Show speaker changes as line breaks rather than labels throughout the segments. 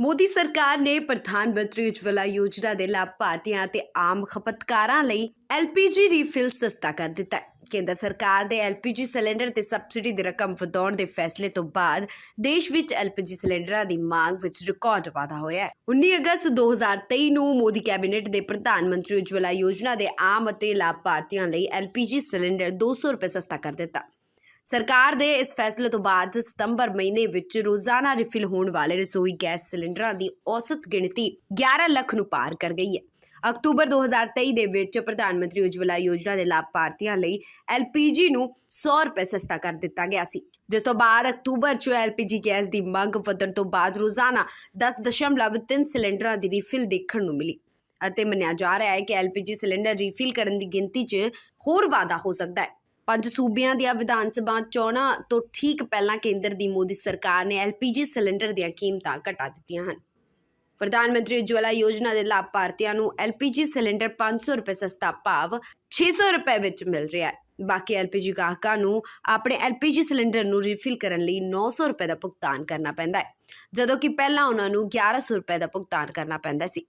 ਮੋਦੀ ਸਰਕਾਰ ਨੇ ਪ੍ਰਧਾਨ ਮੰਤਰੀ ਉਜਵਲਾ ਯੋਜਨਾ ਦੇ ਲਾਭਪਾਤਰੀਆਂ ਅਤੇ ਆਮ ਖਪਤਕਾਰਾਂ ਲਈ ਐਲਪੀਜੀ ਰੀਫਿਲ ਸਸਤਾ ਕਰ ਦਿੱਤਾ ਹੈ। ਕੇਂਦਰ ਸਰਕਾਰ ਦੇ ਐਲਪੀਜੀ ਸਿਲੰਡਰ ਤੇ ਸਬਸਿਡੀ ਦੀ ਰਕਮ ਵਧਾਉਣ ਦੇ ਫੈਸਲੇ ਤੋਂ ਬਾਅਦ ਦੇਸ਼ ਵਿੱਚ ਐਲਪੀਜੀ ਸਿਲੰਡਰਾਂ ਦੀ ਮੰਗ ਵਿੱਚ ਰਿਕਾਰਡ ਵਾਧਾ ਹੋਇਆ ਹੈ। 19 ਅਗਸਤ 2023 ਨੂੰ ਮੋਦੀ ਕੈਬਨਿਟ ਦੇ ਪ੍ਰਧਾਨ ਮੰਤਰੀ ਉਜਵਲਾ ਯੋਜਨਾ ਦੇ ਆਮ ਅਤੇ ਲਾਭਪਾਤਰੀਆਂ ਲਈ ਐਲਪੀਜੀ ਸਿਲੰਡਰ 200 ਰੁਪਏ ਸਸਤਾ ਕਰ ਦਿੱਤਾ। ਸਰਕਾਰ ਦੇ ਇਸ ਫੈਸਲੇ ਤੋਂ ਬਾਅਦ ਸਤੰਬਰ ਮਹੀਨੇ ਵਿੱਚ ਰੋਜ਼ਾਨਾ ਰਿਫਿਲ ਹੋਣ ਵਾਲੇ ਰਸੋਈ ਗੈਸ ਸਿਲੰਡਰਾਂ ਦੀ ਔਸਤ ਗਿਣਤੀ 11 ਲੱਖ ਨੂੰ ਪਾਰ ਕਰ ਗਈ ਹੈ। ਅਕਤੂਬਰ 2023 ਦੇ ਵਿੱਚ ਪ੍ਰਧਾਨ ਮੰਤਰੀ ਉਜਵਲਾ ਯੋਜਨਾ ਦੇ ਲਾਭਪਾਤਰੀਆਂ ਲਈ ਐਲਪੀਜੀ ਨੂੰ 100 ਰੁਪਏ ਸਸਤਾ ਕਰ ਦਿੱਤਾ ਗਿਆ ਸੀ। ਜਿਸ ਤੋਂ ਬਾਅਦ ਅਕਤੂਬਰ 'ਚ ਐਲਪੀਜੀ ਗੈਸ ਦੀ ਮੰਗ ਵਧਣ ਤੋਂ ਬਾਅਦ ਰੋਜ਼ਾਨਾ 10.3 ਸਿਲੰਡਰਾਂ ਦੀ ਰਿਫਿਲ ਦੇਖਣ ਨੂੰ ਮਿਲੀ ਅਤੇ ਮੰਨਿਆ ਜਾ ਰਿਹਾ ਹੈ ਕਿ ਐਲਪੀਜੀ ਸਿਲੰਡਰ ਰੀਫਿਲ ਕਰਨ ਦੀ ਗਿਣਤੀ 'ਚ ਹੋਰ ਵਾਧਾ ਹੋ ਸਕਦਾ ਹੈ। ਪੰਜ ਸੂਬਿਆਂ ਦੀਆਂ ਵਿਧਾਨ ਸਭਾ ਚੋਣਾਂ ਤੋਂ ਠੀਕ ਪਹਿਲਾਂ ਕੇਂਦਰ ਦੀ ਮੋਦੀ ਸਰਕਾਰ ਨੇ ਐਲਪੀਜੀ ਸਿਲੰਡਰ ਦੀਆਂ ਕੀਮਤਾਂ ਘਟਾ ਦਿੱਤੀਆਂ ਹਨ। ਪ੍ਰਧਾਨ ਮੰਤਰੀ ਉਜਵਲਾ ਯੋਜਨਾ ਦੇ ਲਾਭਪਾਤਰੀਆਂ ਨੂੰ ਐਲਪੀਜੀ ਸਿਲੰਡਰ 500 ਰੁਪਏ ਸਸਤਾ ਭਾਵ 600 ਰੁਪਏ ਵਿੱਚ ਮਿਲ ਰਿਹਾ ਹੈ। ਬਾਕੀ ਐਲਪੀਜੀ ਗਾਹਕਾਂ ਨੂੰ ਆਪਣੇ ਐਲਪੀਜੀ ਸਿਲੰਡਰ ਨੂੰ ਰੀਫਿਲ ਕਰਨ ਲਈ 900 ਰੁਪਏ ਦਾ ਭੁਗਤਾਨ ਕਰਨਾ ਪੈਂਦਾ ਹੈ, ਜਦੋਂ ਕਿ ਪਹਿਲਾਂ ਉਹਨਾਂ ਨੂੰ 1100 ਰੁਪਏ ਦਾ ਭੁਗਤਾਨ ਕਰਨਾ ਪੈਂਦਾ ਸੀ।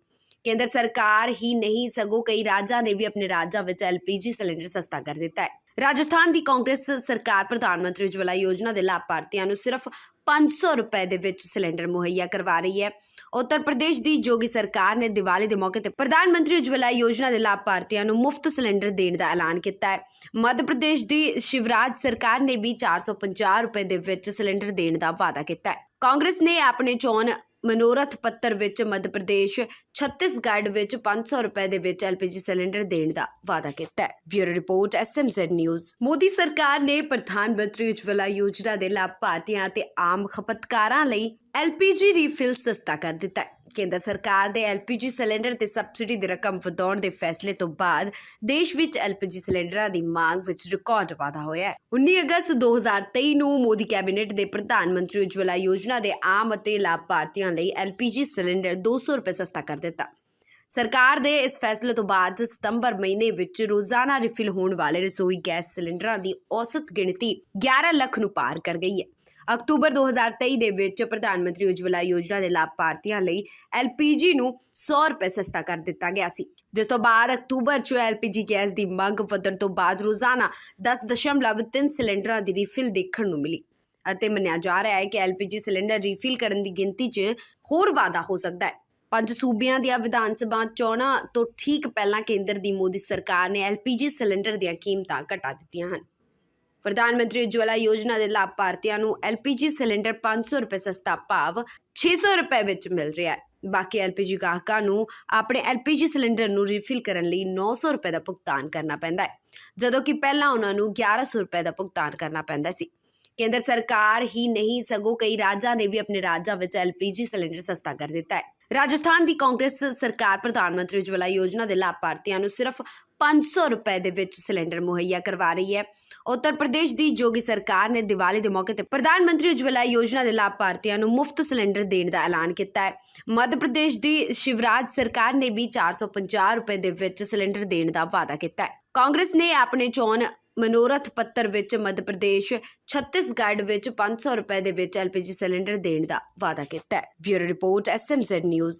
ਕੇਂਦਰ ਸਰਕਾਰ ਹੀ ਨਹੀਂ, ਸਗੋਂ ਕਈ ਰਾਜਾਂ ਨੇ ਵੀ ਆਪਣੇ ਰਾਜਾਂ ਵਿੱਚ ਐਲਪੀਜੀ ਸਿਲੰਡਰ ਸਸਤਾ ਕਰ ਦਿੱਤਾ ਹੈ। ਰਾਜਸਥਾਨ ਦੀ ਕਾਂਗਰਸ ਸਰਕਾਰ ਪ੍ਰਧਾਨ ਮੰਤਰੀ ਉਜਵਲਾ ਯੋਜਨਾ ਦੇ ਲਾਭਪਾਤਰੀਆਂ ਨੂੰ ਸਿਰਫ 500 ਰੁਪਏ ਦੇ ਵਿੱਚ ਸਿਲੰਡਰ ਮੁਹੱਈਆ ਕਰਵਾ ਰਹੀ ਹੈ। ਉੱਤਰ ਪ੍ਰਦੇਸ਼ ਦੀ ਜੋਗੀ ਸਰਕਾਰ ਨੇ ਦੀਵਾਲੀ ਦੇ ਮੌਕੇ ਤੇ ਪ੍ਰਧਾਨ ਮੰਤਰੀ ਉਜਵਲਾ ਯੋਜਨਾ ਦੇ ਲਾਭਪਾਤਰੀਆਂ ਨੂੰ ਮੁਫਤ ਸਿਲੰਡਰ ਦੇਣ ਦਾ ਐਲਾਨ ਕੀਤਾ ਹੈ। ਮੱਧ ਪ੍ਰਦੇਸ਼ ਦੀ ਸ਼ਿਵਰਾਜ ਸਰਕਾਰ ਨੇ ਵੀ 450 ਰੁਪਏ ਦੇ ਵਿੱਚ ਸਿਲੰਡਰ ਦੇਣ ਦਾ ਵਾਅਦਾ ਕੀਤਾ ਹੈ। ਕਾਂਗਰਸ ਨੇ ਆਪਣੇ ਚੋਣ ਮਨੋਰਥ ਪੱਤਰ ਵਿੱਚ ਮੱਧ ਪ੍ਰਦੇਸ਼, ਛੱਤੀਸਗੜ੍ਹ ਵਿੱਚ 500 ਰੁਪਏ ਦੇ ਵਿੱਚ ਐਲਪੀਜੀ ਸਿਲੰਡਰ ਦੇਣ ਦਾ ਵਾਅਦਾ ਕੀਤਾ ਹੈ। Bureau report SMZ news. Modi ਸਰਕਾਰ ਨੇ ਪ੍ਰਧਾਨ ਮੰਤਰੀ ਉਜਵਲਾ ਯੋਜਨਾ ਦੇ ਲਾਭਪਾਤਰੀਆਂ ਅਤੇ ਆਮ ਖਪਤਕਾਰਾਂ ਲਈ ਐਲਪੀਜੀ ਰੀਫਿਲ ਸਸਤਾ ਕਰ ਦਿੱਤਾ ਹੈ। ਕੇਂਦਰ ਸਰਕਾਰ ਦੇ ਐਲਪੀਜੀ ਸਿਲੰਡਰ ਤੇ ਸਬਸਿਡੀ ਦੀ ਰਕਮ ਵਧਾਉਣ ਦੇ ਫੈਸਲੇ ਤੋਂ ਬਾਅਦ ਦੇਸ਼ ਵਿੱਚ ਐਲਪੀਜੀ ਸਿਲੰਡਰਾਂ ਦੀ ਮੰਗ ਵਿੱਚ ਰਿਕਾਰਡ ਵਾਧਾ ਹੋਇਆ ਹੈ। 19 ਅਗਸਤ 2023 ਨੂੰ ਮੋਦੀ ਕੈਬਨਿਟ ਦੇ ਪ੍ਰਧਾਨ ਮੰਤਰੀ ਉਜਵਲਾ ਯੋਜਨਾ ਦੇ ਆਮ ਅਤੇ ਲਾਭਪਾਤਰੀਆਂ ਲਈ ਐਲਪੀਜੀ ਸਿਲੰਡਰ 200 ਰੁਪਏ ਸਸਤਾ ਕਰ ਦਿੱਤਾ। ਸਰਕਾਰ ਦੇ ਇਸ ਫੈਸਲੇ ਤੋਂ ਬਾਅਦ ਸਤੰਬਰ ਮਹੀਨੇ ਵਿੱਚ ਰੋਜ਼ਾਨਾ ਰਿਫਿਲ ਹੋਣ ਵਾਲੇ ਰਸੋਈ ਗੈਸ ਸਿਲੰਡਰਾਂ ਦੀ ਔਸਤ ਗਿਣਤੀ 11 ਲੱਖ ਨੂੰ ਪਾਰ ਕਰ ਗਈ ਹੈ। ਅਕਤੂਬਰ 2023 ਦੇ ਵਿੱਚ ਪ੍ਰਧਾਨ ਮੰਤਰੀ ਉਜਵਲਾ ਯੋਜਨਾ ਦੇ ਲਾਭਪਾਤਰੀਆਂ ਲਈ ਐਲਪੀਜੀ ਨੂੰ 100 ਰੁਪਏ ਸਸਤਾ ਕਰ ਦਿੱਤਾ ਗਿਆ ਸੀ। ਜਿਸ ਤੋਂ ਬਾਅਦ ਅਕਤੂਬਰ 'ਚ ਐਲਪੀਜੀ ਗੈਸ ਦੀ ਮੰਗ ਵਧਣ ਤੋਂ ਬਾਅਦ ਰੋਜ਼ਾਨਾ 10.3 ਸਿਲੰਡਰਾਂ ਦੀ ਰੀਫਿਲ ਦੇਖਣ ਨੂੰ ਮਿਲੀ ਅਤੇ ਮੰਨਿਆ ਜਾ ਰਿਹਾ ਹੈ ਕਿ ਐਲਪੀਜੀ ਸਿਲੰਡਰ ਰੀਫਿਲ ਕਰਨ ਦੀ ਗਿਣਤੀ 'ਚ ਹੋਰ ਵਾਧਾ ਹੋ ਸਕਦਾ ਹੈ। ਪੰਜ ਸੂਬਿਆਂ ਦੀਆਂ ਵਿਧਾਨ ਸਭਾ ਚੋਣਾਂ ਤੋਂ ਠੀਕ ਪਹਿਲਾਂ ਕੇਂਦਰ ਦੀ ਮੋਦੀ ਸਰਕਾਰ ਨੇ ਐਲਪੀਜੀ ਸਿਲੰਡਰ ਦੀਆਂ ਕੀਮਤਾਂ ਘਟਾ ਦਿੱਤੀਆਂ ਹਨ। ਪ੍ਰਧਾਨ ਮੰਤਰੀ ਉਜਵਲਾ ਯੋਜਨਾ ਦੇ ਲਾਭਪਾਤਰੀਆਂ ਨੂੰ ਐਲਪੀਜੀ ਸਿਲੰਡਰ 500 ਰੁਪਏ ਸਸਤਾ ਭਾਵ 600 ਰੁਪਏ ਵਿੱਚ ਮਿਲ ਰਿਹਾ ਹੈ। ਬਾਕੀ ਐਲਪੀਜੀ ਗਾਹਕਾਂ ਨੂੰ ਆਪਣੇ ਐਲਪੀਜੀ ਸਿਲੰਡਰ ਨੂੰ ਰੀਫਿਲ ਕਰਨ ਲਈ 900 ਰੁਪਏ ਦਾ ਭੁਗਤਾਨ ਕਰਨਾ ਪੈਂਦਾ ਹੈ। ਜਦੋਂ ਕਿ ਪਹਿਲਾਂ ਉਹਨਾਂ ਨੂੰ 1100 ਰੁਪਏ ਦਾ ਭੁਗਤਾਨ ਕਰਨਾ ਪੈਂਦਾ ਸੀ। ਕੇਂਦਰ ਸਰਕਾਰ ਹੀ ਨਹੀਂ, ਸਗੋਂ ਕਈ ਰਾਜਾਂ ਨੇ ਵੀ ਆਪਣੇ ਰਾਜਾਂ ਵਿੱਚ ਐਲਪੀਜੀ ਸਿਲੰਡਰ ਸਸਤਾ ਕਰ ਦਿੱਤਾ ਹੈ। ਰਾਜਸਥਾਨ ਦੀ ਕਾਂਗਰਸ ਸਰਕਾਰ ਪ੍ਰਧਾਨ ਮੰਤਰੀ ਉਜਵਲਾ ਯੋਜਨਾ ਦੇ ਲਾਭਪਾਤਰੀਆਂ ਨੂੰ ਸਿਰਫ 500 ਰੁਪਏ ਦੇ ਵਿੱਚ ਸਿਲੰਡਰ ਮੁਹੱਈਆ ਕਰਵਾ ਰਹੀ ਹੈ। ਉੱਤਰ ਪ੍ਰਦੇਸ਼ ਦੀ ਜੋਗੀ ਸਰਕਾਰ ਨੇ ਦੀਵਾਲੀ ਦੇ ਮੌਕੇ ਤੇ ਪ੍ਰਧਾਨ ਮੰਤਰੀ ਉਜਵਲਾ ਯੋਜਨਾ ਦੇ ਲਾਭਪਾਤਰੀਆਂ ਨੂੰ ਮੁਫਤ ਸਿਲੰਡਰ ਦੇਣ ਦਾ ਐਲਾਨ ਕੀਤਾ ਹੈ। ਮੱਧ ਪ੍ਰਦੇਸ਼ ਦੀ ਸ਼ਿਵਰਾਜ ਸਰਕਾਰ ਨੇ ਵੀ 450 ਰੁਪਏ ਦੇ ਵਿੱਚ ਸਿਲੰਡਰ ਦੇਣ ਦਾ ਵਾਅਦਾ ਕੀਤਾ ਹੈ। ਕਾਂਗਰਸ ਨੇ ਆਪਣੇ ਚੋਣ ਮਨੋਰਥ ਪੱਤਰ ਵਿੱਚ ਮੱਧ ਪ੍ਰਦੇਸ਼, ਛੱਤੀਸਗੜ੍ਹ ਵਿੱਚ 500 ਰੁਪਏ ਦੇ ਵਿੱਚ ਐਲਪੀਜੀ ਸਿਲੰਡਰ ਦੇਣ ਦਾ ਵਾਅਦਾ ਕੀਤਾ ਹੈ। Bureau report SMZ news.